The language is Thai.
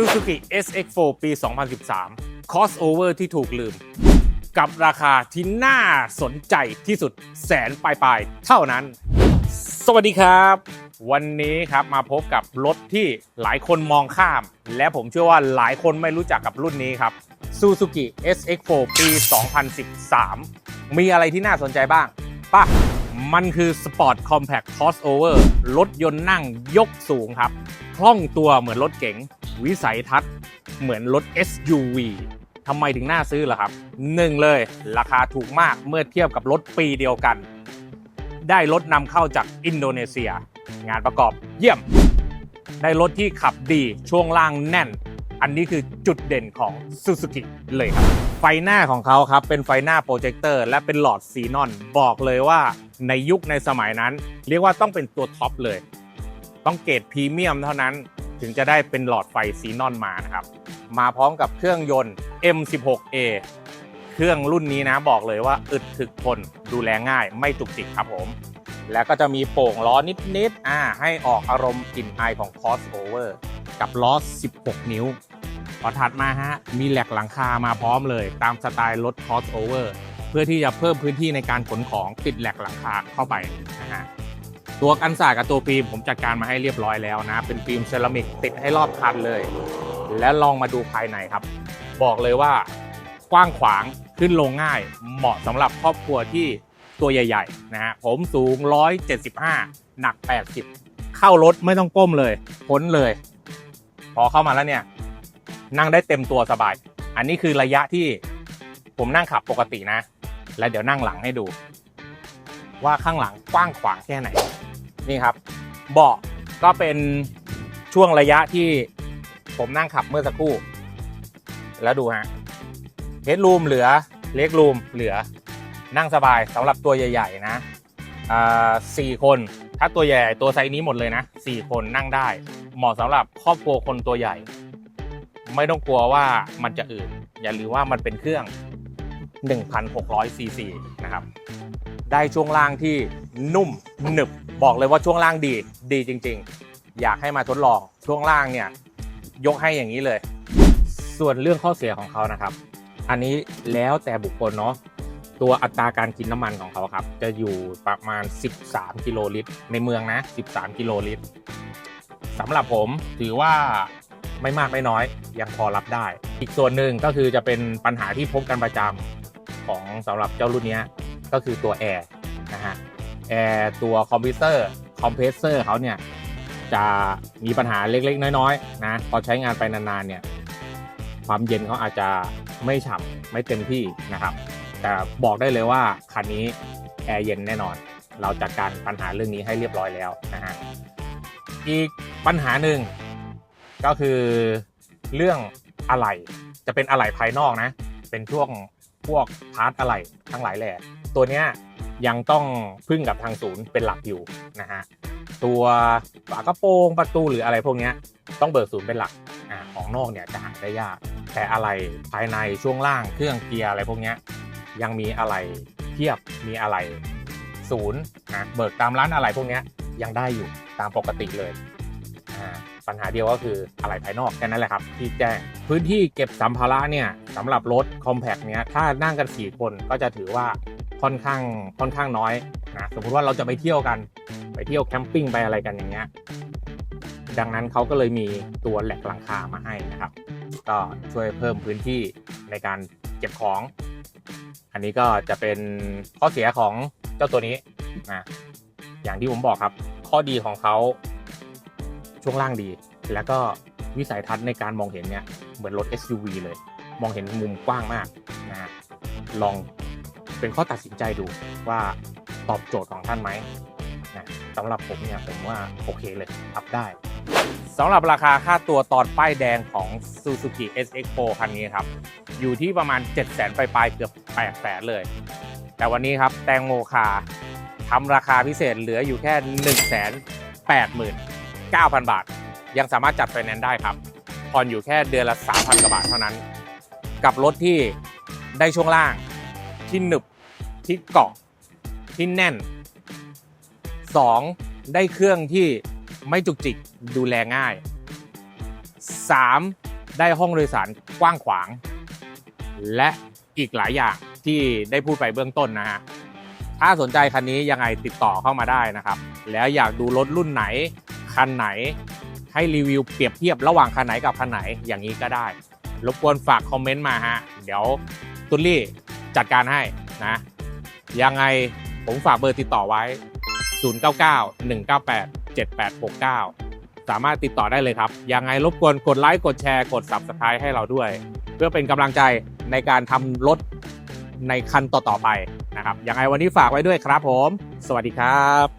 Suzuki SX4 ปี 2013 crossover ที่ถูกลืม กับราคาที่น่าสนใจที่สุดแสนปลายๆ เท่านั้น สวัสดีครับ วันนี้ครับมาพบกับรถที่หลายคนมองข้าม และผมเชื่อว่าหลายคนไม่รู้จักกับรุ่นนี้ครับ Suzuki SX4 ปี 2013 มีอะไรที่น่าสนใจบ้างป่ะมันคือ Sport Compact Crossover รถยนต์นั่งยกสูงครับ คล่องตัวเหมือนรถเก๋ง วิสัยทัศน์เหมือนรถ SUV ทำไมถึงน่าซื้อล่ะครับหนึ่งเลยราคาถูกมากเมื่อเทียบกับรถปีเดียวกัน ได้รถนำเข้าจากอินโดนีเซีย งานประกอบเยี่ยม ได้รถที่ขับดีช่วงล่างแน่น อันนี้คือจุดเด่นของ Suzuki เลยครับ ไฟหน้าของเขาครับเป็นไฟหน้าโปรเจคเตอร์และเป็นหลอดซีนอน บอกเลยว่าในยุคในสมัยนั้น เรียกว่าต้องเป็นตัวท็อปเลย ต้องเกรดพรีเมียมเท่านั้น ถึงจะได้เป็นหลอดไฟซีนอนมานะครับ มาพร้อมกับเครื่องยนต์ M16A เครื่องรุ่นนี้นะบอกเลยว่าอึดถึกทนดูแลง่ายไม่จุกจิกครับผม แล้วก็จะมีโป่งล้อนิดๆอ่าให้ออกอารมณ์กลิ่นอายของ crossover กับล้อ 16 นิ้วพอถัดมาฮะ มีแหลกหลังคามาพร้อมเลย ตามสไตล์รถ crossover เพื่อที่จะเพิ่มพื้นที่ในการขนของติดแหลกหลังคาเข้าไปนะฮะ ตัวกันศาสตร์กับตัวฟิล์มผมจัดการมาให้เรียบร้อยแล้วนะ เป็นฟิล์มเซรามิกติดให้รอบคันเลย แล้วลองมาดูภายในครับ บอกเลยว่ากว้างขวางขึ้นลงง่าย เหมาะสำหรับครอบครัวที่ตัวใหญ่ๆนะฮะผมสูง 175 หนัก 80 เข้ารถไม่ต้องก้มเลยพ้นเลย พอเข้ามาแล้วเนี่ย นั่งได้เต็มตัวสบาย อันนี้คือระยะที่ผมนั่งขับปกตินะ แล้วเดี๋ยวนั่งหลังให้ดู ว่าข้างหลังกว้างขวางแค่ไหน นี่ครับ เบาะก็เป็นช่วงระยะที่ผมนั่งขับเมื่อสักครู่ แล้วดูฮะเฮดรูมเหลือเล็กรูมเหลือนั่งสบายสำหรับตัวใหญ่ ๆ นะอ่าสี่คนถ้าตัวใหญ่ตัวไซส์นี้หมดเลยนะสี่คนนั่งได้ เหมาะสำหรับครอบครัวคนตัวใหญ่ ไม่ต้องกลัวว่ามันจะอืดอย่าลืมว่ามันเป็นเครื่อง 1,600ซีซีนะครับ ได้ช่วงล่างที่นุ่มหนึบ บอกเลยว่าช่วงล่างดีดีจริง ๆ อยากให้มาทดลองช่วงล่างเนี่ยยกให้อย่างนี้เลย ส่วนเรื่องข้อเสียของเขานะครับ อันนี้แล้วแต่บุคคลเนาะตัวอัตราการกินน้ำมันของเขาครับ จะอยู่ประมาณ 13 กิโลลิตร ในเมืองนะ 13 กิโลลิตรสำหรับผมถือว่าไม่มากไม่น้อย ยังพอรับได้ อีกส่วนหนึ่งก็คือจะเป็นปัญหาที่พบกันประจำของสำหรับเจ้ารุ่นนี้ ก็คือตัวแอร์นะฮะแอร์ตัวคอมพิวเตอร์คอมเพรสเซอร์เขาเนี่ยจะมีปัญหาเล็กๆ น้อยๆนะพอใช้งานไปนานๆเนี่ยความเย็นเขาอาจจะไม่ฉ่ำไม่เต็มที่นะครับ แต่บอกได้เลยว่าคันนี้แอร์เย็นแน่นอน เราจัดการปัญหาเรื่องนี้ให้เรียบร้อยแล้วนะฮะอีกปัญหาหนึ่งก็คือเรื่องอะไหล่จะเป็นอะไหล่ภายนอกนะ เป็นช่วงพวกพาร์ทอะไหล่ทั้งหลายแหล่ตัวเนี้ยยังต้องพึ่งกับทางศูนย์เป็นหลักอยู่นะฮะตัวฝากระโปรงประตูหรืออะไรพวกเนี้ยต้องเบิกศูนย์เป็นหลักอ่าของนอกเนี่ยจะหาได้ยาก แต่อะไรภายในช่วงล่างเครื่องเกียร์อะไรพวกเนี้ยยังมีอะไรเทียบมีอะไรศูนย์นะเบิกตามร้านอะไรพวกเนี้ยยังได้อยู่ตามปกติเลยอ่าปัญหาเดียวก็คืออะไรภายนอกแค่นั้นแหละครับที่แจ้งพื้นที่เก็บสัมภาระเนี่ยสำหรับรถคอมแพกเนี้ยถ้านั่งกัน4คนก็จะถือว่า ค่อนข้างค่อนข้างน้อยนะสมมติว่าเราจะไปเที่ยวกัน ไปเที่ยวแคมปิ้งไปอะไรกันอย่างเงี้ยดังนั้นเขาก็เลยมีตัวแหลกหลังคามาให้นะครับ ก็ช่วยเพิ่มพื้นที่ในการเก็บของ อันนี้ก็จะเป็นข้อเสียของเจ้าตัวนี้นะอย่างที่ผมบอกครับ ข้อดีของเขาช่วงล่างดี แล้วก็วิสัยทัศน์ในการมองเห็นเนี่ยเหมือนรถ SUV เลย มองเห็นมุมกว้างมากนะฮะลอง เป็นข้อตัดสินใจดูว่าตอบโจทย์ของท่านไหมนะสำหรับผมเนี่ยผมว่าโอเคเลยรับได้สำหรับราคาค่าตัวตอนป้ายแดงของ Suzuki SX4 คันนี้ครับ อยู่ที่ประมาณ 7 0 0 0 0 0ปลายๆเกือบ8 0 0 0 0เลย แต่วันนี้ครับแตงโมคาทำราคาพิเศษเหลืออยู่แค่ 1 8 9 0 0 0 บาท ยังสามารถจัดไฟแนนซ์ได้ครับผ่อนอยู่แค่เดือนละ 3,000กว่าบาทเท่านั้น กับรถที่ได้ช่วงล่าง ที่หนึบที่เกาะที่แน่น 2. ได้เครื่องที่ไม่จุกจิกดูแลง่าย 3. ได้ห้องโดยสารกว้างขวาง และอีกหลายอย่างที่ได้พูดไปเบื้องต้นนะฮะถ้าสนใจคันนี้ยังไงติดต่อเข้ามาได้นะครับ แล้วอยากดูรถรุ่นไหน คันไหน ให้รีวิวเปรียบเทียบระหว่างคันไหนกับคันไหนอย่างนี้ก็ได้ รบกวนฝากคอมเมนต์มาฮะ เดี๋ยวตุลลี่ จัดการให้นะ ยังไงผมฝากเบอร์ติดต่อไว้ 099 198 7869 สามารถติดต่อได้เลยครับ ยังไงรบกวนกดไลค์กดแชร์กด Subscribe ให้เราด้วย เพื่อเป็นกำลังใจในการทำรถในคันต่อๆไปนะครับ ยังไงวันนี้ฝากไว้ด้วยครับผม สวัสดีครับ